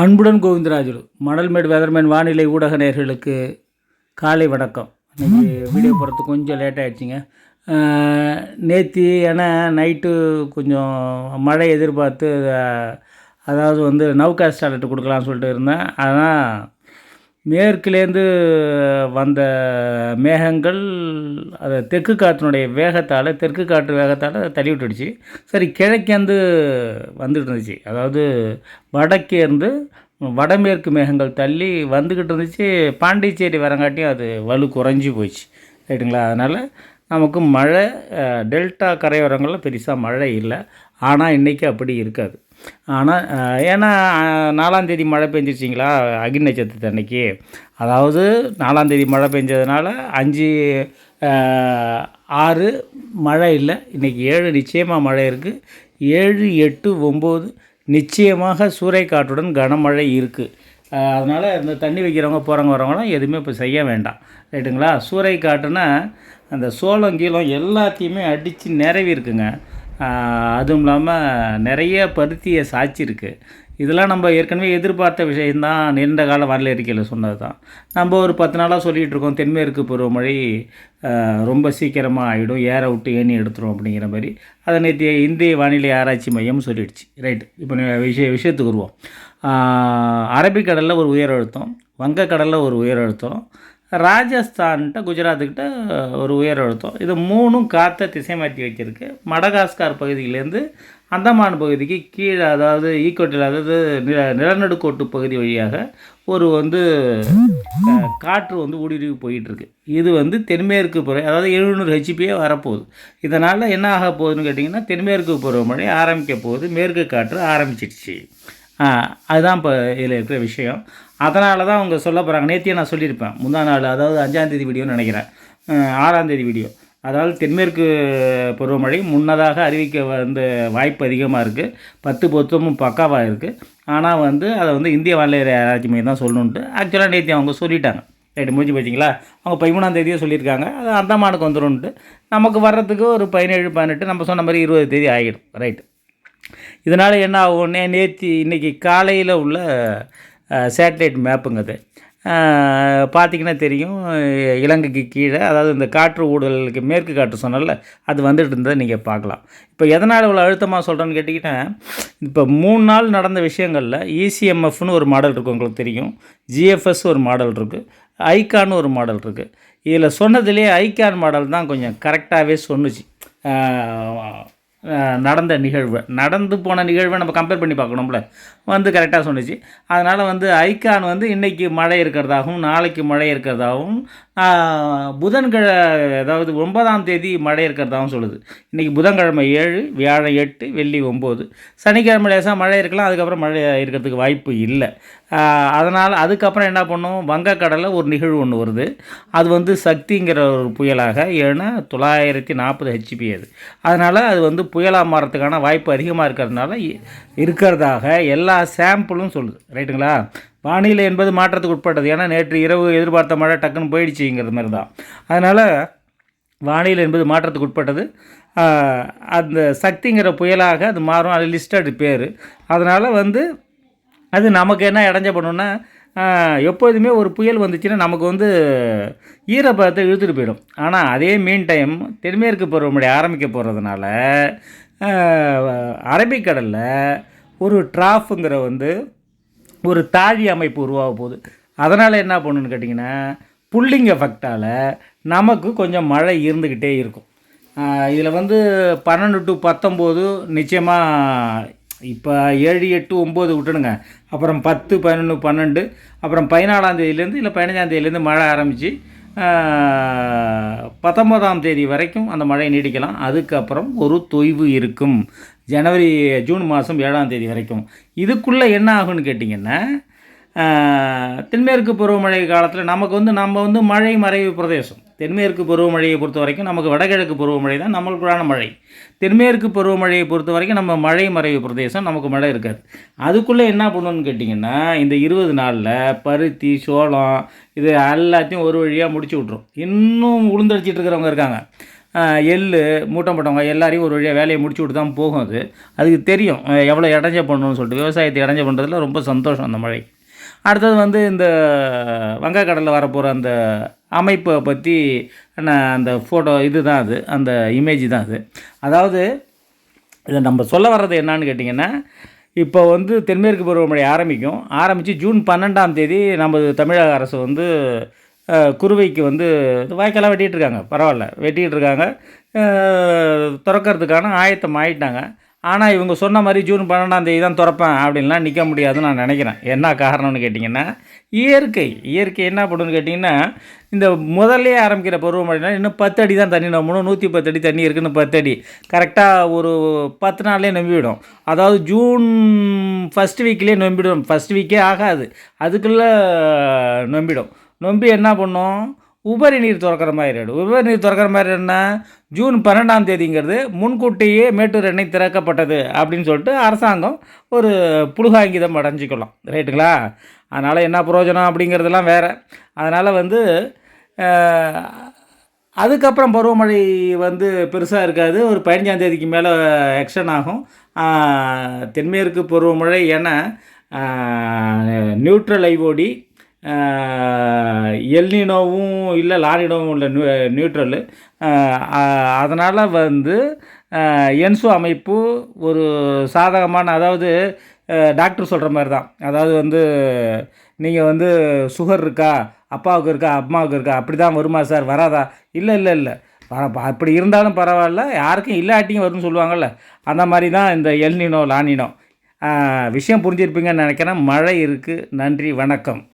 அன்புடன் கோவிந்தராஜுலு மணல்மேடு வெதர்மேன் வானிலை ஊடக நேர்களுக்கு காலை வணக்கம். இன்றைக்கி வீடியோ போகிறது கொஞ்சம் லேட் ஆகிடுச்சிங்க நேற்று ஏன்னா நைட்டு கொஞ்சம் மழை எதிர்பார்த்து அதாவது வந்து நவ்காஸ்ட் அலர்ட் கொடுக்கலாம்னு சொல்லிட்டு இருந்தேன். ஆனால் மேற்குலேருந்து வந்த மேகங்கள் அதை தெற்கு காற்றினுடைய வேகத்தால் தெற்கு காற்று வேகத்தால் தள்ளி விட்டுடுச்சு சரி கிழக்கேந்து வந்துக்கிட்டு இருந்துச்சு அதாவது வடக்கேருந்து வடமேற்கு மேகங்கள் தள்ளி வந்துக்கிட்டு இருந்துச்சு பாண்டிச்சேரி வரங்காட்டியும் அது வலு குறைஞ்சி போச்சு. ரைட்டுங்களா? அதனால் நமக்கு மழை டெல்டா கரையோரங்களில் பெருசாக மழை இல்லை. ஆனால் இன்றைக்கி அப்படி இருக்காது. ஆனால் ஏன்னா நாலாந்தேதி மழை பெஞ்சிருச்சிங்களா? அக்னி நட்சத்திரத்து அன்னைக்கு. அதாவது நாலாந்தேதி மழை பெஞ்சதுனால அஞ்சு ஆறு மழை இல்லை. இன்றைக்கி ஏழு நிச்சயமாக மழை இருக்குது ஏழு எட்டு ஒம்பது நிச்சயமாக சூறைக்காற்றுடன் கனமழை இருக்குது அதனால் இந்த தண்ணி வைக்கிறவங்க போகிறவங்க வரவங்களாம் எதுவுமே இப்போ செய்ய வேண்டாம். ரைட்டுங்களா? சூறை காட்டுனா அந்த சோளம் கீழம் எல்லாத்தையுமே அடித்து நிறவி இருக்குங்க அதுவும் இல்லாமல் நிறைய பருத்தியை சாய்ச்சிருக்கு. இதெல்லாம் நம்ம ஏற்கனவே எதிர்பார்த்த விஷயந்தான் நீண்ட கால வானிலை அறிக்கையில் சொன்னது தான் நம்ம ஒரு பத்து நாளாக சொல்லிகிட்டு இருக்கோம். தென்மேற்கு பருவமழை ரொம்ப சீக்கிரமாக ஆகிடும் ஏற விட்டு ஏணி எடுத்துரும் அப்படிங்கிற மாதிரி. அதை நேற்று இந்திய வானிலை ஆராய்ச்சி மையம் சொல்லிடுச்சு. ரைட் இப்போ விஷய விஷயத்துக்கு வருவோம். அரபிக்கடலில் ஒரு உயர் அழுத்தம் வங்கக்கடலில் ஒரு உயர் அழுத்தம் ராஜஸ்தான்கிட்ட குஜராத்துக்கிட்ட ஒரு உயர் அழுத்தம் இது மூணும் காற்றை திசை மாற்றி வச்சிருக்கு மடகாஸ்கார் பகுதியிலேருந்து அந்தமான் பகுதிக்கு கீழே அதாவது ஈக்கோட்டில் அதாவது நில நிலநடுக்கோட்டு பகுதி வழியாக ஒரு வந்து காற்று வந்து ஊடுருவி போயிட்டுருக்கு. இது வந்து தென்மேற்கு புற அதாவது எழுநூறு ஹெச்பியே வரப்போகுது. இதனால் என்ன ஆக போகுதுன்னு கேட்டிங்கன்னா தென்மேற்கு பருவமழை ஆரம்பிக்க போகுது மேற்கு காற்று ஆரம்பிச்சிடுச்சு. அதுதான் இப்போ இதில் இருக்கிற விஷயம். அதனால தான் அவங்க சொல்ல போகிறாங்க நேத்தியே நான் சொல்லியிருப்பேன். முந்தா நாள் அதாவது அஞ்சாந்தேதி வீடியோன்னு நினைக்கிறேன். ஆறாந்தேதி வீடியோ. அதாவது தென்மேற்கு பருவமழை முன்னதாக அறிவிக்க வந்து வாய்ப்பு அதிகமாக இருக்குது பத்து பொருத்தமும் பக்காவாக இருக்குது ஆனால் வந்து அதை வந்து இந்திய வானிலை ஆராய்ச்சி மையம் தான் சொல்லணுன்ட்டு ஆக்சுவலாக நேற்று அவங்க சொல்லிட்டாங்க. ரைட்டு முடிஞ்சு போச்சிங்களா? அவங்க பதிமூணாந்தேதியும் சொல்லியிருக்காங்க. அது அந்தமானுக்கு வந்துடும்ன்ட்டு நமக்கு வர்றதுக்கு ஒரு பதினேழு பதினெட்டு நம்ம சொன்ன மாதிரி இருபது தேதி ஆகிடும். ரைட்டு. இதனால் என்ன ஆகும்னே நேற்று இன்றைக்கி காலையில் உள்ள சேட்டலைட் மேப்புங்க அது. பார்த்திங்கன்னா தெரியும் இலங்கைக்கு கீழே அதாவது இந்த காற்று ஊடலுக்கு மேற்கு காற்று சொன்னல அது வந்துட்டு இருந்ததை நீங்கள் பார்க்கலாம். இப்போ எதனால் இவ்வளோ அழுத்தமாக சொல்கிறேன்னு கேட்டிங்கன்னா இப்போ மூணு நாள் நடந்த விஷயங்களில் இசிஎம்எஃப்னு ஒரு மாடல் இருக்குது உங்களுக்கு தெரியும். ஜிஎஃப்எஸ் ஒரு மாடல் இருக்குது ஐகான்னு ஒரு மாடல் இருக்குது இதில் சொன்னதுலேயே ஐகான் மாடல் தான் கொஞ்சம் கரெக்டாகவே சொன்னுச்சு. நடந்த நிகழ்வு. நடந்து போன நிகழ்வை நம்ம கம்பேர் பண்ணி பார்க்கணும்ல. வந்து கரெக்டாக சொன்னிச்சு. அதனால் வந்து ஐகான் வந்து இன்றைக்கி மழை இருக்கிறதாகவும் நாளைக்கு மழை இருக்கிறதாகவும் புதன்கிழ அதாவது ஒன்பதாம் தேதி மழை இருக்கிறதாகவும் சொல்லுது. இன்றைக்கி புதன்கிழமை ஏழு வியாழன் எட்டு வெள்ளி ஒம்பது. சனிக்கிழமை லேசாக மழை இருக்கலாம் அதுக்கப்புறம் மழை இருக்கிறதுக்கு வாய்ப்பு இல்லை. அதனால் அதுக்கப்புறம் என்ன பண்ணும்? வங்கக்கடலில் ஒரு நிகழ்வு ஒன்று வருது. அது வந்து சக்திங்கிற ஒரு புயலாக ஏன்னா தொள்ளாயிரத்தி நாற்பது ஹெச்பி அது. அதனால் அது வந்து புயலாக மாறத்துக்கான வாய்ப்பு அதிகமாக இருக்கிறதுனால இ- இருக்கிறதாக எல்லா சாம்பிளும் சொல்லுது. ரைட்டுங்களா? வானிலை என்பது மாற்றத்துக்கு உட்பட்டது. ஏன்னா நேற்று இரவு எதிர்பார்த்த மழை டக்குன்னு போயிடுச்சுங்கிற மாதிரி தான் அதனால் வானிலை என்பது மாற்றத்துக்கு உட்பட்டது. அந்த சக்திங்கிற புயலாக அது மாறும். அது லிஸ்டட் பேர். அதனால் வந்து அது நமக்கு என்ன இடைஞ்ச பண்ணுன்னா எப்போதுமே ஒரு புயல் வந்துச்சுன்னா நமக்கு வந்து ஈரப்பதத்தை இழுத்துட்டு போயிடும். ஆனால் அதே மீன் டைம் தென்மேற்கு பருவமழை ஆரம்பிக்க போகிறதுனால அரபிக்கடலில் ஒரு ட்ராஃபுங்கிற வந்து ஒரு தாழி அமைப்பு உருவாக போகுது. அதனால் என்ன பண்ணுன்னு கேட்டிங்கன்னா புல்லிங் எஃபெக்டால் நமக்கு கொஞ்சம் மழை இருந்துக்கிட்டே இருக்கும். இதில் வந்து பன்னெண்டு டு பத்தொம்போது நிச்சயமாக இப்போ ஏழு எட்டு ஒம்பது விட்டுடுங்க. அப்புறம் பத்து பதினொன்று பன்னெண்டு அப்புறம் பதினாலாந்தேதியிலேருந்து இல்லை பதினஞ்சாந்தேதியிலேருந்து மழை ஆரம்பித்து பத்தொன்பதாம் தேதி வரைக்கும் அந்த மழை நீடிக்கலாம். அதுக்கப்புறம் ஒரு தொய்வு இருக்கும். ஜனவரி ஜூன் மாதம் ஏழாம் தேதி வரைக்கும். இதுக்குள்ளே என்ன ஆகும்னு கேட்டிங்கன்னா தென்மேற்கு பருவமழை காலத்தில் நமக்கு வந்து நம்ம வந்து மழை மறைவு பிரதேசம். தென்மேற்கு பருவமழையை பொறுத்த வரைக்கும் நமக்கு வடகிழக்கு பருவமழை தான் நம்மளுக்குள்ளான மழை. தென்மேற்கு பருவமழையை பொறுத்த வரைக்கும் நம்ம மழை மறைவு பிரதேசம் நமக்கு மழை இருக்காது. அதுக்குள்ளே என்ன பண்ணணும்னு கேட்டிங்கன்னா இந்த இருபது நாளில் பருத்தி சோளம் இது எல்லாத்தையும் ஒரு வழியாக முடிச்சு விட்ரும் இன்னும் உளுந்தடிச்சிட்டு இருக்கிறவங்க இருக்காங்க. எள் எள்ளு மூட்டை போட்டவங்க எல்லாரையும் ஒரு வழியாக வேலையை முடிச்சு விட்டு தான் போகும் அது. அதுக்கு தெரியும் எவ்வளோ இடைஞ்ச பண்ணணும்னு சொல்லிட்டு. விவசாயத்தை இடைஞ்ச பண்ணுறதுல ரொம்ப சந்தோஷம் அந்த மழை. அடுத்தது வந்து இந்த வங்கக்கடலில் வரப்போகிற அந்த அமைப்பை பற்றி நான் அந்த ஃபோட்டோ இது தான் அது அந்த இமேஜ் தான் அது. அதாவது இதை நம்ம சொல்ல வர்றது என்னன்னு கேட்டிங்கன்னா இப்போ வந்து தென்மேற்கு பருவமழை ஆரம்பிக்கும். ஆரம்பித்து ஜூன் பன்னெண்டாம் தேதி நமது தமிழக அரசு வந்து குருவைக்கு வந்து வாய்க்காலாம் வெட்டிகிட்டு இருக்காங்க பரவாயில்ல வெட்டிகிட்டு இருக்காங்க திறக்கறதுக்கான ஆயத்தம் ஆயிட்டாங்க. ஆனால் இவங்க சொன்ன மாதிரி ஜூன் பன்னெண்டாம் தேதி தான் திறப்பேன் அப்படின்லாம் நிற்க முடியாதுன்னு நான் நினைக்கிறேன். என்ன காரணம்னு கேட்டிங்கன்னா இயற்கை. இயற்கை என்ன பண்ணுன்னு கேட்டிங்கன்னா இந்த முதல்லே ஆரம்பிக்கிற பருவமழைனா இன்னும் பத்து அடி தான் தண்ணி நம்பணும். நூற்றி பத்து அடி தண்ணி இருக்குன்னு பத்து அடி. கரெக்டாக ஒரு பத்து நாள்லேயே நம்பிவிடும். அதாவது ஜூன் ஃபஸ்ட் வீக்லேயே நம்பிவிடும் ஃபஸ்ட் வீக்கே ஆகாது. அதுக்குள்ளே நம்பிவிடும் நொம்பி என்ன பண்ணும்? உபரி நீர் திறக்கிற மாதிரி ஆகிடும் உபரி நீர் திறக்கிற மாதிரி என்ன ஜூன் பன்னெண்டாம் தேதிங்கிறது முன்கூட்டியே மேட்டூர் எண்ணெய் திறக்கப்பட்டது அப்படின்னு சொல்லிட்டு அரசாங்கம் ஒரு புழுகாங்கிதம் அடைஞ்சிக்கலாம். ரைட்டுங்களா? அதனால் என்ன பிரயோஜனம் அப்படிங்கிறதெல்லாம் வேறு. அதனால் வந்து அதுக்கப்புறம் பருவமழை வந்து பெருசாக இருக்காது. ஒரு பதினஞ்சாம் தேதிக்கு மேலே எக்ஸ்டன் ஆகும். தென்மேற்கு பருவமழை என நியூட்ரல் ஐஓடி எல்னினோவும் இல்லை லானினோவும் உள்ள நியூ நியூட்ரலு அதனால் வந்து என்சு அமைப்பு ஒரு சாதகமான அதாவது டாக்டர் சொல்கிற மாதிரி தான். அதாவது வந்து நீங்கள் வந்து சுகர் இருக்கா அப்பாவுக்கு இருக்கா அம்மாவுக்கு இருக்கா அப்படி தான் வருமா சார் வராதா? இல்லை இல்லை இல்லை. பர- அப்படி இருந்தாலும் பரவாயில்ல யாருக்கும் இல்லாட்டியும் வரும்னு சொல்லுவாங்கள்ல அந்த மாதிரி தான் இந்த எல்னினோ லானினோ விஷயம் புரிஞ்சிருப்பீங்கன்னு நினைக்கிறேன். மழை இருக்குது நன்றி வணக்கம்.